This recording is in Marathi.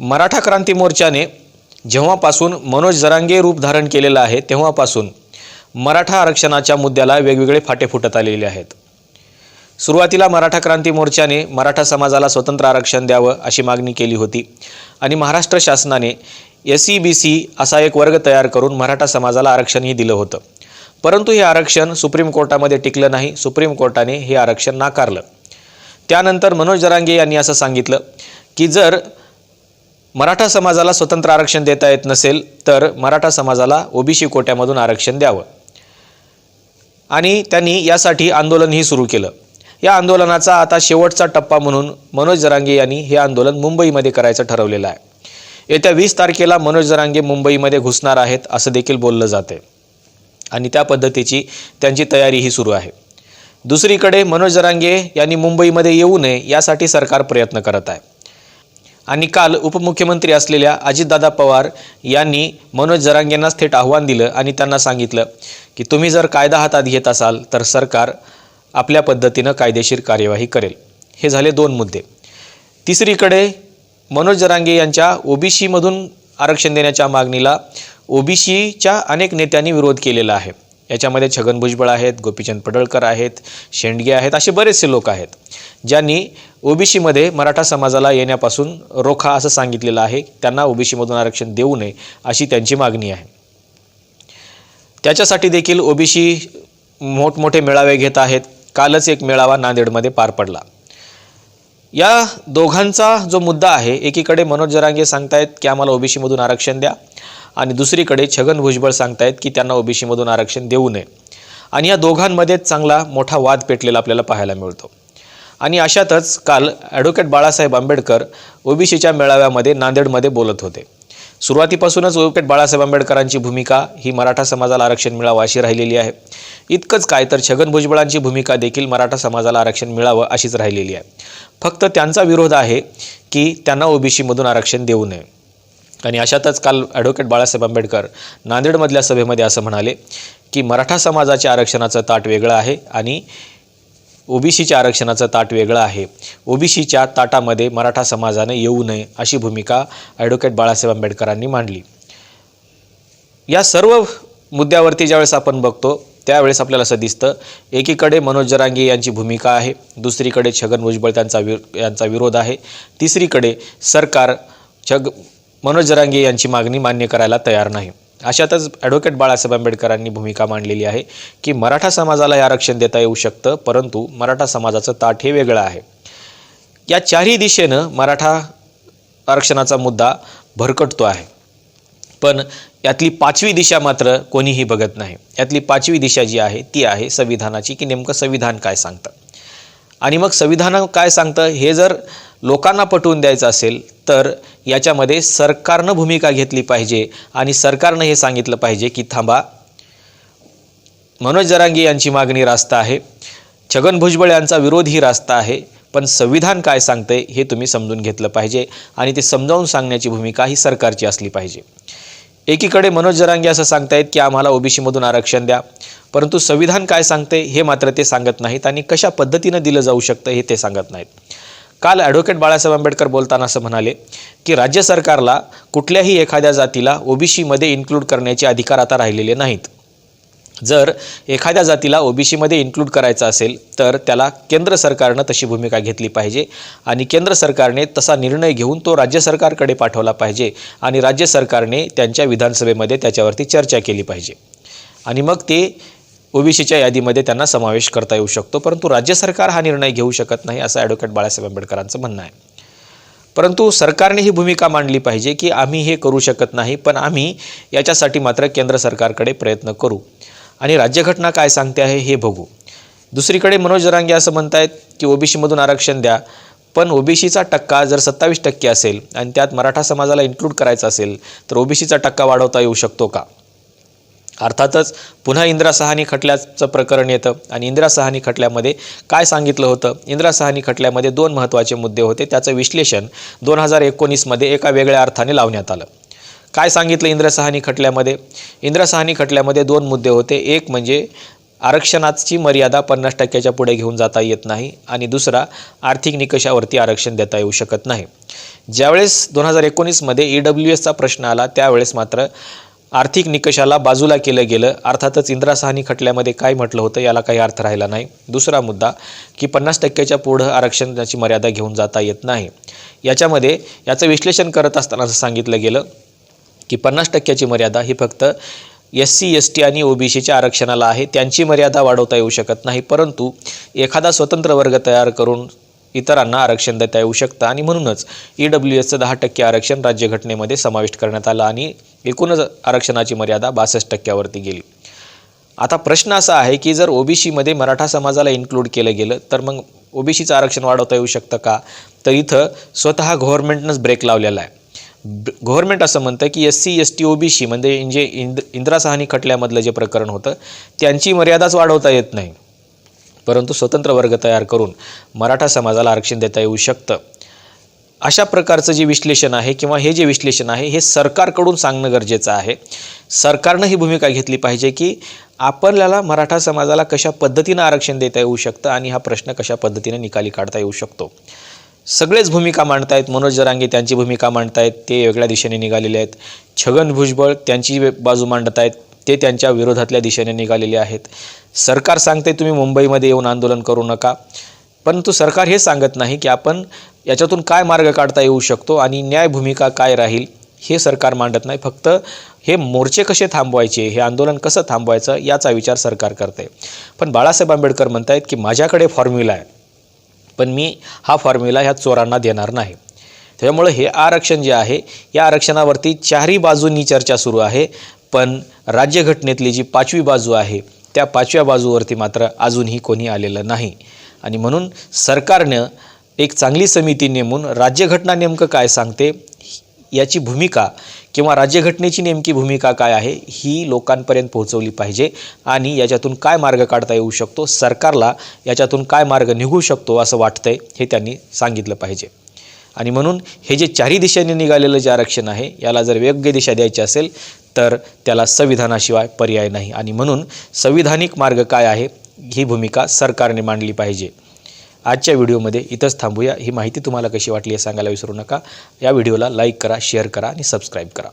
मराठा क्रांती मोर्चाने जेव्हापासून मनोज जरांगे रूप धारण केलेलं आहे तेव्हापासून मराठा आरक्षणाच्या मुद्द्याला वेगवेगळे फाटे फुटत आलेले आहेत. सुरुवातीला मराठा क्रांती मोर्चाने मराठा समाजाला स्वतंत्र आरक्षण द्यावं अशी मागणी केली होती आणि महाराष्ट्र शासनाने एस सी बी सी असा एक वर्ग तयार करून मराठा समाजाला आरक्षणही दिलं होतं. परंतु हे आरक्षण सुप्रीम कोर्टामध्ये टिकलं नाही सुप्रीम कोर्टाने हे आरक्षण नाकारलं. त्यानंतर मनोज जरांगे यांनी असं सांगितलं की जर मराठा समाजाला स्वतंत्र आरक्षण देता येत नसेल तर मराठा समाजाला ओबीसी कोट्यामधून आरक्षण द्यावं. आणि त्यांनी यासाठी आंदोलनही सुरू केलं. या आंदोलनाचा आता शेवटचा टप्पा म्हणून मनोज जरांगे यांनी हे आंदोलन मुंबईमध्ये करायचं ठरवलेलं आहे. येत्या वीस तारखेला मनोज जरांगे मुंबईमध्ये घुसणार आहेत असं देखील बोललं जाते आणि त्या पद्धतीची त्यांची तयारीही सुरू आहे. दुसरीकडे मनोज जरांगे यांनी मुंबईमध्ये येऊ नये यासाठी सरकार प्रयत्न करत आहे. आणि काल उपमुख्यमंत्री असलेल्या अजितदादा पवार यांनी मनोज जरांगेंनाच थेट आव्हान दिलं आणि त्यांना सांगितलं की तुम्ही जर कायदा हातात घेत असाल तर सरकार आपल्या पद्धतीनं कायदेशीर कार्यवाही करेल. हे झाले दोन मुद्दे. तिसरीकडे मनोज जरांगे यांच्या ओबीसीमधून आरक्षण देण्याच्या मागणीला ओबीसीच्या अनेक नेत्यांनी विरोध केलेला आहे. याच्यामध्ये छगन भुजबळ आहेत गोपीचंद पडळकर आहेत शेंडगे आहेत असे बरेचसे लोक आहेत. ज्यांनी ओबीसीमध्ये मराठा समाजाला येण्यापासून रोखा असं सांगितलेलं आहे त्यांना ओबीसीमधून आरक्षण देऊ नये अशी त्यांची मागणी आहे. त्याच्यासाठी देखील ओबीसी मोठमोठे मेळावे घेत आहेत. कालच एक मेळावा नांदेडमध्ये पार पडला. या दोघांचा जो मुद्दा आहे एकीकडे मनोज जरांगे सांगतायत की आम्हाला ओबीसीमधून आरक्षण द्या आणि दुसरीकडे छगन भुजबळ सांगतायत की त्यांना ओबीसीमधून आरक्षण देऊ नये. आणि या दोघांमध्ये चांगला मोठा वाद पेटलेला आपल्याला पाहायला मिळतो. आणि अशातच काल ॲडव्होकेट बाळासाहेब आंबेडकर ओबीसीच्या मेळाव्यामध्ये नांदेडमध्ये बोलत होते. सुरुवातीपासूनच ॲडव्होकेट बाळासाहेब आंबेडकरांची भूमिका ही मराठा समाजाला आरक्षण मिळावं अशी राहिलेली आहे. इतकंच काय तर छगन भुजबळांची भूमिका देखील मराठा समाजाला आरक्षण मिळावं अशीच राहिलेली आहे. फक्त त्यांचा विरोध आहे की त्यांना ओबीसीमधून आरक्षण देऊ नये. आणि अशातच काल ॲडव्होकेट बाळासाहेब आंबेडकर नांदेडमधल्या सभेमध्ये असं म्हणाले की मराठा समाजाच्या आरक्षणाचं ताट वेगळं आहे आणि ओबीसीच्या आरक्षणाचं ताट वेगळं आहे. ओबीसीच्या ताटामध्ये मराठा समाजाने येऊ नये अशी भूमिका ॲडव्होकेट बाळासाहेब आंबेडकरांनी मांडली. या सर्व मुद्द्यावरती ज्यावेळेस आपण बघतो त्यावेळेस आपल्याला असं दिसतं एकीकडे मनोज जरांगे यांची भूमिका आहे दुसरीकडे छगन भुजबळ त्यांचा विर यांचा विरोध आहे तिसरीकडे सरकार छग मनोज जरांगे यांची मागणी मान्य करायला तयार नाही. अशातच ॲडव्होकेट बाळासाहेब आंबेडकरांनी भूमिका मांडलेली आहे की मराठा समाजाला हे आरक्षण देता येऊ शकतं परंतु मराठा समाजाचं ताट हे वेगळं आहे. या चारही दिशेनं मराठा आरक्षणाचा मुद्दा भरकटतो आहे. पण यातली पाचवी दिशा मात्र कोणीही बघत नाही. यातली पाचवी दिशा जी आहे ती आहे संविधानाची की नेमकं संविधान काय सांगतं? आणि मग संविधान काय सांगतं? हे जर लोकांना पटवून द्यायचं असेल तर याच्यामध्ये सरकारनं भूमिका घेतली पाहिजे आणि सरकारनं हे सांगितलं पाहिजे की थांबा. मनोज जरांगे यांची मागणी रास्त आहे. छगन भुजबळ यांचा विरोध ही रास्त आहे. पण संविधान काय सांगतंय हे तुम्ही समजून घेतलं पाहिजे आणि ते समजावून सांगण्याची भूमिका ही सरकारची असली पाहिजे. एकीकडे मनोज जरांगे असं सांगतायत की आम्हाला ओबीसीमधून आरक्षण द्या परंतु संविधान काय सांगते हे मात्र ते सांगत नाहीत आणि कशा पद्धतीनं दिलं जाऊ शकतं हे ते सांगत नाहीत. काल ॲडव्होकेट बाळासाहेब आंबेडकर बोलताना असं म्हणाले की राज्य सरकारला कुठल्याही एखाद्या जातीला ओबीसीमध्ये इन्क्लूड करण्याचे अधिकार आता राहिलेले नाहीत. जर एखाद्या जातीला ओबीसीमध्ये इन्क्लूड करायचं असेल तर त्याला केंद्र सरकारनं तशी भूमिका घेतली पाहिजे आणि केंद्र सरकारने तसा निर्णय घेऊन तो राज्य सरकारकडे पाठवला पाहिजे आणि राज्य सरकारने त्यांच्या विधानसभेमध्ये त्याच्यावरती चर्चा केली पाहिजे. आणि मग ते ओबीसीच्या यादीमध्ये त्यांना समावेश करता येऊ शकतो परंतु राज्य सरकार हा निर्णय घेऊ शकत नाही असं ॲडव्होकेट बाळासाहेब आंबेडकरांचं म्हणणं आहे. परंतु सरकारने ही भूमिका मांडली पाहिजे की आम्ही हे करू शकत नाही पण आम्ही याच्यासाठी मात्र केंद्र सरकारकडे प्रयत्न करू. आणि राज्यघटना काय सांगते आहे हे बघू. दुसरीकडे मनोज जरांगे असं म्हणत आहेत की ओबीसीमधून आरक्षण द्या पण ओबीसीचा टक्का जर सत्तावीस टक्के असेल आणि त्यात मराठा समाजाला इन्क्लूड करायचा असेल तर ओबीसीचा टक्का वाढवता येऊ शकतो का? अर्थातच पुन्हा इंदिरा सहानी खटल्याचं प्रकरण येतं. आणि इंदिरा सहानी खटल्यामध्ये काय सांगितलं होतं? इंदिरा सहानी खटल्यामध्ये दोन महत्त्वाचे मुद्दे होते. त्याचं विश्लेषण दोन हजार एकोणीसमध्ये एका वेगळ्या अर्थाने लावण्यात आलं. काय सांगितलं इंदिरा सहानी खटल्यामध्ये? इंदिरा सहानी खटल्यामध्ये दोन मुद्दे होते. एक म्हणजे आरक्षणाची मर्यादा पन्नास टक्क्याच्या पुढे घेऊन जाता येत नाही आणि दुसरा आर्थिक निकषावरती आरक्षण देता येऊ शकत नाही. ज्यावेळेस दोन हजार एकोणीसमध्ये ई डब्ल्यू एसचा प्रश्न आला त्यावेळेस मात्र आर्थिक निकषाला बाजूला केलं गेलं. अर्थातच इंदिरा साहनी खटल्यामध्ये काय म्हटलं होतं याला काही अर्थ राहिला नाही. दुसरा मुद्दा की पन्नास टक्क्याच्या पुढं आरक्षणाची मर्यादा घेऊन जाता येत नाही. याच्यामध्ये याचं विश्लेषण करत असताना असं सांगितलं गेलं की पन्नास टक्क्याची मर्यादा ही फक्त एस सी एस टी आणि ओबीसीच्या आरक्षणाला आहे. त्यांची मर्यादा वाढवता येऊ शकत नाही. परंतु एखादा स्वतंत्र वर्ग तयार करून इतरांना आरक्षण देता येऊ शकतं. आणि म्हणूनच ई डब्ल्यू एसचं दहा टक्के आरक्षण राज्यघटनेमध्ये समाविष्ट करण्यात आलं आणि एकूणच आरक्षणाची मर्यादा बासष्ट टक्क्यावरती गेली. आता प्रश्न असा आहे की जर ओबीसीमध्ये मराठा समाजाला इन्क्लूड केलं गेलं तर मग ओबीसीचं आरक्षण वाढवता येऊ शकतं का? तर इथं स्वतः गव्हर्नमेंटनंच ब्रेक लावलेला आहे. गव्हर्नमेंट असं म्हणतं की S C S T OBC म्हणजे जे इंद इंदिरा साहनी खटल्यामधलं जे प्रकरण होतं त्यांची मर्यादाच वाढवता येत नाही. परंतु स्वतंत्र वर्ग तयार करून मराठा समाजाला आरक्षण देता येऊ शकतं. अशा प्रकारचं जे विश्लेषण आहे किंवा हे जे विश्लेषण आहे हे सरकारकडून सांगणं गरजेचं आहे. सरकारनं ही भूमिका घेतली पाहिजे की आपल्याला मराठा समाजाला कशा पद्धतीनं आरक्षण देता येऊ शकतं आणि हा प्रश्न कशा पद्धतीने निकाली काढता येऊ शकतो. सगळेच भूमिका मांडतायत मनोज जरांगे त्यांची भूमिका मांडतायत ते वेगळ्या दिशेने निघालेले आहेत. छगन भुजबळ त्यांची बाजू मांडत आहेत ते त्यांच्या विरोधातल्या दिशेने निघालेले आहेत. सरकार सांगते तुम्ही मुंबईमध्ये येऊन आंदोलन करू नका. परंतु सरकार हे सांगत नाही की आपण याच्यातून काय मार्ग काढता येऊ शकतो आणि न्याय भूमिका काय राहील हे सरकार मांडत नाही. फक्त हे मोर्चे कसे थांबवायचे हे आंदोलन कसं थांबवायचं याचा विचार सरकार करते. पण बाळासाहेब आंबेडकर म्हणत आहेत की माझ्याकडे फॉर्म्युला आहे. पण मी हा फॉर्म्युला ह्या चोरांना देणार नाही. त्यामुळे हे आरक्षण जे आहे या आरक्षणावरती चारही बाजूंनी चर्चा सुरू आहे. पण राज्यघटनेतली जी पाचवी बाजू आहे त्या पाचव्या बाजूवरती मात्र अजूनही कोणी आलेलं नाही. आणि म्हणून सरकारनं एक चांगली समिती नेमून राज्यघटना नेमकं काय सांगते याची भूमिका किंवा राज्यघटनेची नेमकी भूमिका काय आहे ही लोकांपर्यंत पोहोचवली पाहिजे आणि याच्यातून काय मार्ग काढता येऊ शकतो सरकारला याच्यातून काय मार्ग निघू शकतो असं वाटतंय हे त्यांनी सांगितलं पाहिजे. आणि म्हणून हे जे चारही दिशेने निघालेलं जे आरक्षण आहे याला जर योग्य दिशा द्यायची असेल तर त्याला संविधानाशिवाय पर्याय नाही. आणि म्हणून संविधानिक मार्ग काय आहे? ही भूमिका सरकारने मांडली पाहिजे. आजच्या व्हिडिओमध्ये इथंच थांबूया. ही माहिती तुम्हाला कशी वाटली हे सांगायला विसरू नका. या व्हिडिओला लाईक करा शेअर करा आणि सबस्क्राईब करा.